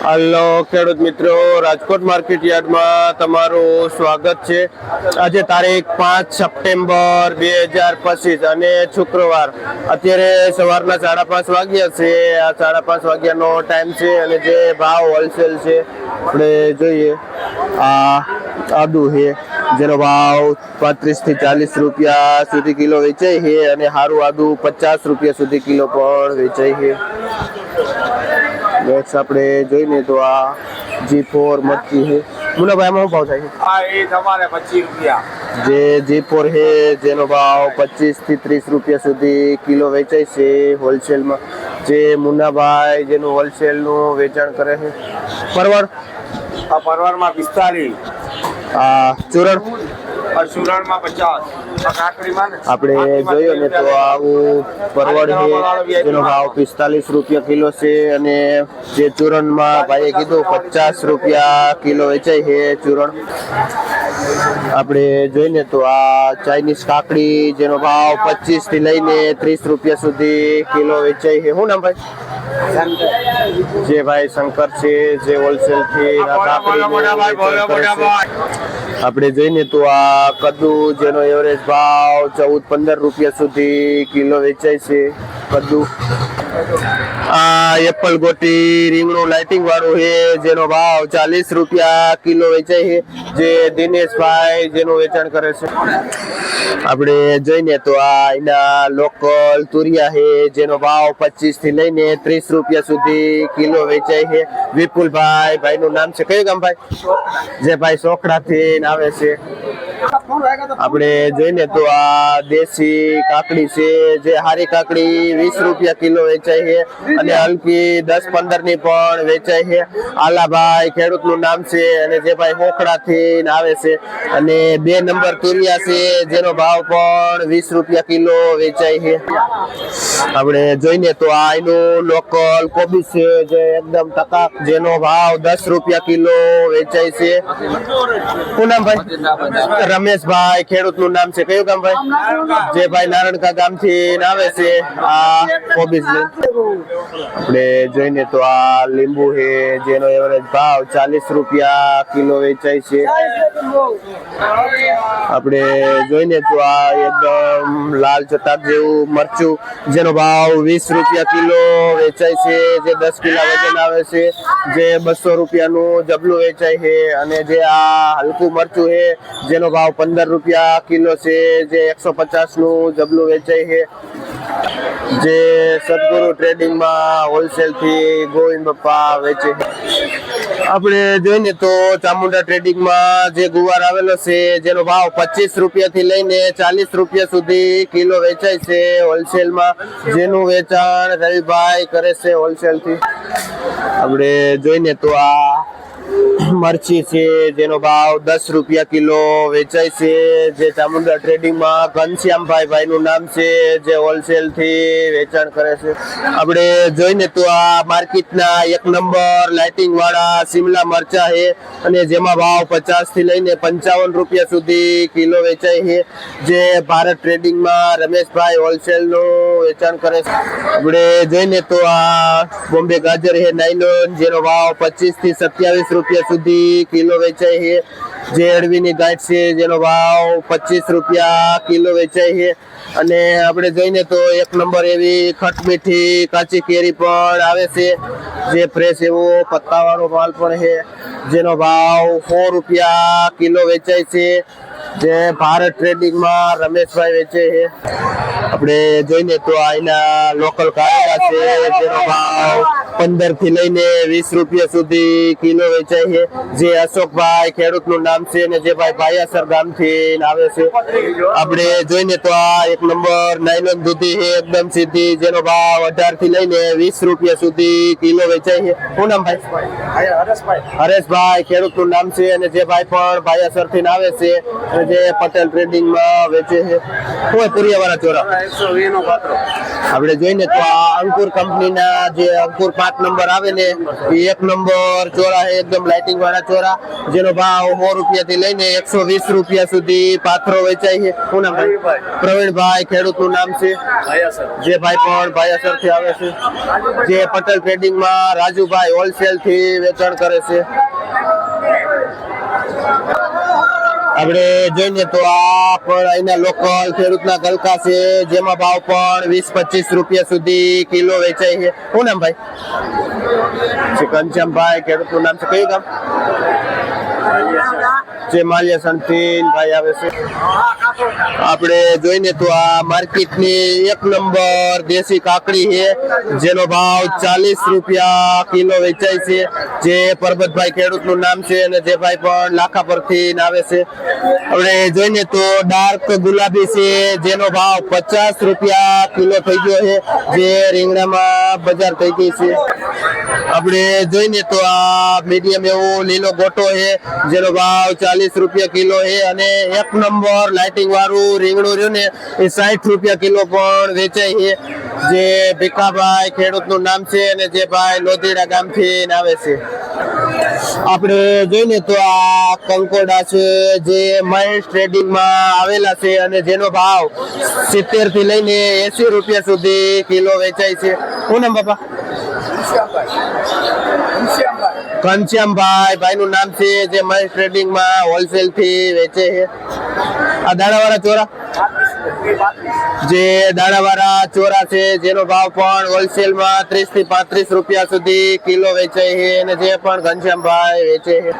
Hello, ખેડૂત મિત્રો, Rajkot market યાર્ડમાં તમારું સ્વાગત છે. આજે તારીખ પાંચ સપ્ટેમ્બર બે હજાર પચીસ અને શુક્રવાર. અત્યારે સવારના સાડા પાંચ વાગ્યા છે. આ સાડા પાંચ વાગ્યાનો ટાઈમ છે અને જે ભાવ હોલસેલ છે, આપણે જોઈએ. આ આદુ છે, જેનો ભાવ પાંત્રીસથી ચાલીસ રૂપિયા સુધી કિલો વેચાય છે અને સારું આદુ પચાસ રૂપિયા સુધી કિલો પણ વેચાય છે. નેક્સ્ટ આપણે જોઈને તો આ જી ફોર મચ્છી છે. મુનાભાઈ આમાં ભાવ થાય છે? એ તમારે પચીસ રૂપિયા. જે જી ફોર છે જેનો ભાવ પચીસથી ત્રીસ રૂપિયા સુધી કિલો વેચાય છે હોલસેલમાં. જે મુનાભાઈ જેનું હોલસેલનું વેચાણ કરે છે. પરવળ? આ પરવરમાં પિસ્તાલીસ. આ ચૂરણ? આ સુરણમાં પચાસ. આપણે જોયો ને તો આવું પરવળ છે. તેનો ભાવ પિસ્તાલીસ રૂપિયા કિલો છે અને જે ચૂરણમાં ભાઈએ કીધું પચાસ રૂપિયા કિલો વેચાય છે ચૂરણ. આપણે જોઈને તો આ ચાઇનીઝ કાકડી જેનો ભાવ પચીસથી લઈને ત્રીસ રૂપિયા સુધી કિલો વેચાય છે. શું નામ ભાઈ? જે ભાઈ શંકર છે જે હોલસેલથી. આપણે જોઈને તો આ કદ્દુ જેનો એવરેજ ભાવ ચૌદ પંદર રૂપિયા સુધી કિલો વેચાય છે કદ્દુ આ એપલ ગોટી રીંગણું લાઇટિંગ વાળું છે, જેનો ભાવ ચાલીસ રૂપિયા કિલો વેચાય છે, જે દિનેશભાઈ જેનું વેચાણ કરે છે. આપણે જોઈને તો આ એના લોકલ તુરિયા છે, જેનો ભાવ પચીસથી લઈને ત્રીસ રૂપિયા સુધી કિલો વેચાય છે. વિપુલભાઈ ભાઈ નું નામ છે કયું ગામ ભાઈ? જે ભાઈ સોખડા થી આવે છે. આપણે જોઈને તો આ દેશી કાકડી છે, જે હારી કાકડી વીસ રૂપિયા કિલો વેચાય છે અને હલકી દસ પંદરની પણ વેચાય છે. આલાભાઈ ખેડૂતનું નામ છે અને જે ભાઈ હોખડા થી આવે છે અને બે નંબર તુરિયા છે, જેનો ભાવ પણ વીસ રૂપિયા કિલો વેચાય છે. આપણે જોઈને તો આ એનું લોકલ કોબી છે, જે એકદમ ટકાક, જેનો ભાવ દસ રૂપિયા કિલો વેચાય છે. શું નામ ભાઈ? રમેશભાઈ ખેડૂતનું નામ છે. કયું ગામ ભાઈ? જે ભાઈ નારણકા ગામથી આવે છે આ કોબીજ આપણે જોઈને તો આ લીંબુ છે જેનો એવરેજ ભાવ ચાલીસ રૂપિયા કિલો વેચાય છે. આપણે જોઈને તો આ એકદમ લાલ ચટાક જેવું મરચું, જેનો ભાવ વીસ રૂપિયા કિલો વેચાય છે, જે દસ કિલો વજન આવે છે, જે બસો રૂપિયાનું જબલું વેચાય છે, અને જે આ હલકું મરચું છે, જેનો ભાવ પંદર રૂપિયા કિલો છે, જે એકસો પચાસનું જબલું વેચાય છે. જે સદગુરુ ટ્રેડિંગમાં હોલસેલથી ગોવિંદ બપ્પા વેચે આપણે જોઈને તો ચામુંડા ટ્રેડિંગમાં જે ગુવાર આવેલો છે, જેનો ભાવ પચીસ રૂપિયા થી લઈને ચાલીસ રૂપિયા સુધી કિલો વેચાય છે હોલસેલમાં. જેનું વેચાણ રવિભાઈ કરે છે હોલસેલથી આપણે જોઈને તો આ મરચી છે, જેનો ભાવ દસ રૂપિયા કિલો વેચાય છે, જે ચામુંડા ટ્રેડિંગમાં ઘનશ્યામભાઈ ભાઈ નું નામ છે, જે હોલસેલથી વેચાણ કરે છે. આપણે જોઈને તો આ માર્કેટના એક નંબર લાઇટિંગ વાળા સિમલા મરચા છે અને જેમાં ભાવ પચાસથી લઈને પંચાવન રૂપિયા સુધી કિલો વેચાય છે, જે ભારત ટ્રેડિંગમાં રમેશભાઈ હોલસેલનું વેચાણ કરે છે. આપણે જોઈને તો આ બોમ્બે ગાજર છે નાયલોન જેનો ભાવ પચીસથી સત્યાવીસ રૂપિયા સુધી કિલો વેચાય છે. જે અળવીની ગાંઠ છે, જેનો ભાવ પચીસ રૂપિયા કિલો વેચાય છે. અને આપણે જોઈને તો એક નંબર એવી ખટમીઠી કાચી કેરી પણ આવે છે. જે ફ્રેશ એવો પત્તાવાળો માલ પણ છે. જેનો ભાવ સો રૂપિયા કિલો વેચાય છે. જે ભારત ટ્રેડિંગમાં રમેશભાઈ વેચે છે. આપણે જોઈને તો અહીંના લોકલ કારેલા છે, જેનો ભાવ પંદરથી લઈને વીસ રૂપિયા સુધી કિલો વેચાય છે. જે અશોકભાઈ ખેડૂતનું નામ છે અને જે ભાઈ ભાયાસર ગામથી આવે છે. આપણે જોઈને તો આ એક નંબર નાયલોન દૂધી છે એકદમ સીધી જેનો ભાવ અઢારથી લઈને વીસ રૂપિયા સુધી કિલો વેચાય છે. શું નામ ભાઈ? હરેશભાઈ ખેડૂતનું નામ છે અને જે ભાઈ પણ ભાયાસરથી આવે છે અને જે પટેલ ટ્રેડિંગમાં વેચે છે. શું પુરિયા વાળા ચોરા? આપણે જોઈને તો આ અંકુર કંપનીના જે અંકુર સાત નંબર આવે ને એક નંબર ચોરા એકદમ લાઇટિંગ વાળા ચોરા. જેનો ભાવ સો રૂપિયા થી લઈને એકસો વીસ રૂપિયા સુધી પાથરો વેચાય છે. શું નામ ભાઈ? પ્રવીણભાઈ ખેડૂતનું નામ છે. જે ભાઈ પણ ભાયાસરથી આવે છે. જે પટેલ ટ્રેડિંગમાં રાજુભાઈ હોલસેલથી વેચાણ કરે છે. આપણે જોઈએ તો આ પણ અહીંના લોકલ ખેડૂતના ગલકા છે, જેમાં ભાવ પણ વીસ પચીસ રૂપિયા સુધી કિલો વેચાય છે. શું નામ ભાઈ? શ્રી ઘનશ્યામભાઈ ખેડૂતનું નામ છે. કયું ગામ? જે માલિયા સનથી ભાઈ આવે છે. આપણે જોઈને તો આ માર્કેટની એક નંબર દેશી કાકડી છે, જેનો ભાવ ચાલીસ રૂપિયા કિલો વેચાય છે. જે પરબતભાઈ ખેડૂતનું નામ છે અને જે ભાઈ પણ લાખા પરથી આવે છે. આપણે જોઈને તો ડાર્ક ગુલાબી છે, જેનો ભાવ પચાસ રૂપિયા કિલો થઈ ગયો છે, જે રીંગણામાં બજાર થઈ ગઈ છે. આપણે જોઈને તો આ મીડિયમ એવો લીલો ગોટો છે, જેનો ભાવ ચાલીસ રૂપિયા કિલો છે અને એક નંબર લાઇટિંગ વાળું રીંગણું રહ્યું ને, એ સાઠ રૂપિયા કિલો પણ વેચાય છે. જે ભીખાભાઈ ખેડૂતનું નામ છે અને જે ભાઈ લોધીડા ગામથી આવે છે. આપણે જોઈને તો આ કંકોડા છે, જે મહેશ ટ્રેડિંગમાં આવેલા છે અને જેનો ભાવ સિત્તેરથી લઈને એસી રૂપિયા સુધી કિલો વેચાય છે. શું નામ બાપા? ઘનશ્યામભાઈ. ભાઈ નું નામ છે જે મહેશ ટ્રેડિંગમાં હોલસેલથી વેચે છે. આ દાણાવાળા ચોરા? જે દાણાવાળા ચોરા છે, જેનો ભાવ પણ હોલસેલમાં ત્રીસથી પાંત્રીસ રૂપિયા સુધી કિલો વેચાય છે અને જે પણ ઘનશ્યામભાઈ વેચે છે.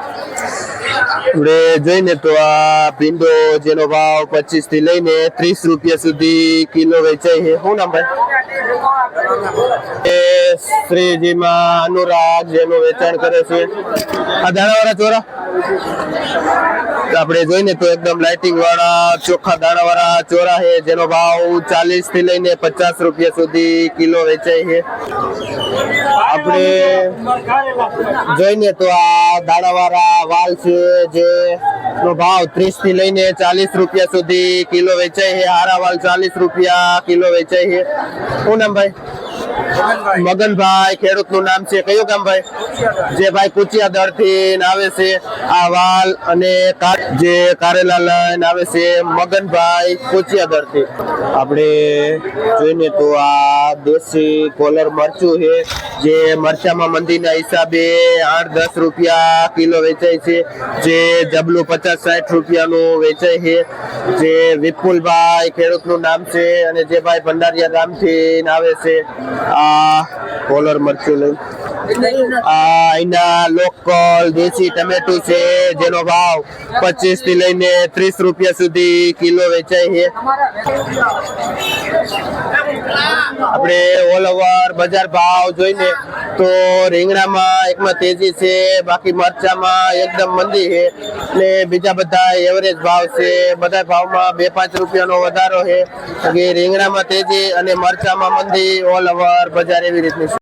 આપણે જોઈને તો આ ભીંડો જેનો ભાવ પચીસથી લઈને ત્રીસ રૂપિયા સુધી કિલો વેચાય છે. શું નામ ભાઈ? એ શ્રીજીમાં અનુરાગ જેનું વેચાણ કરે છે. આ દાણાવાળા ચોરા? આપણે જોઈને તો એકદમ લાઇટિંગ વાળા ચોખ્ખા દાણા વાળા છે, જેનો ભાવ ચાલીસથી લઈને પચાસ રૂપિયા સુધી કિલો વેચાય છે. આપણે જોઈને તો આ દાડાવાળા વાલ છે જે નો ભાવ ત્રીસથી લઈને ચાલીસ રૂપિયા સુધી કિલો વેચાય છે. હારા વાલ ચાલીસ રૂપિયા કિલો વેચાય છે. શું ભાઈ? મગનભાઈ. ખેડૂતનું નામ છે કયું ગામ ભાઈ જે ભાઈ કુચિયા દળથી આવે છે, આ વાલ અને જે કારેલા લઈને આવે છે મગનભાઈ કુચિયા દળથી આપણે જોઈને તો આ દેશી કોલર મરચું છે, જે મરચામાં મંદીના હિસાબે આઠ દસ રૂપિયા કિલો વેચાય છે, જે જબલું પચાસ સાઠ રૂપિયાનું વેચાય છે, જે વિપુલભાઈ ખેડૂતનું નામ છે અને જે ભાઈ ભંડારિયા ગામથી આવે છે. આ કોલર મરચું અહીંના લોકલ દેશી ટમેટું છે, જેનો ભાવ પચીસથી લઈને ત્રીસ રૂપિયા સુધી કિલો વેચાય છે. આપણે ઓલ ઓવર બજાર ભાવ જોઈને તો રીંગણામાં એકમાં તેજી છે, બાકી મરચામાં એકદમ મંદી છે. ને બીજા બધા એવરેજ ભાવ છે, બધા ભાવમાં બે પાંચ રૂપિયાનો વધારો છે. રીંગણામાં તેજી અને મરચામાં મંદી ઓલ ઓવર બજાર એવી રીતની છે.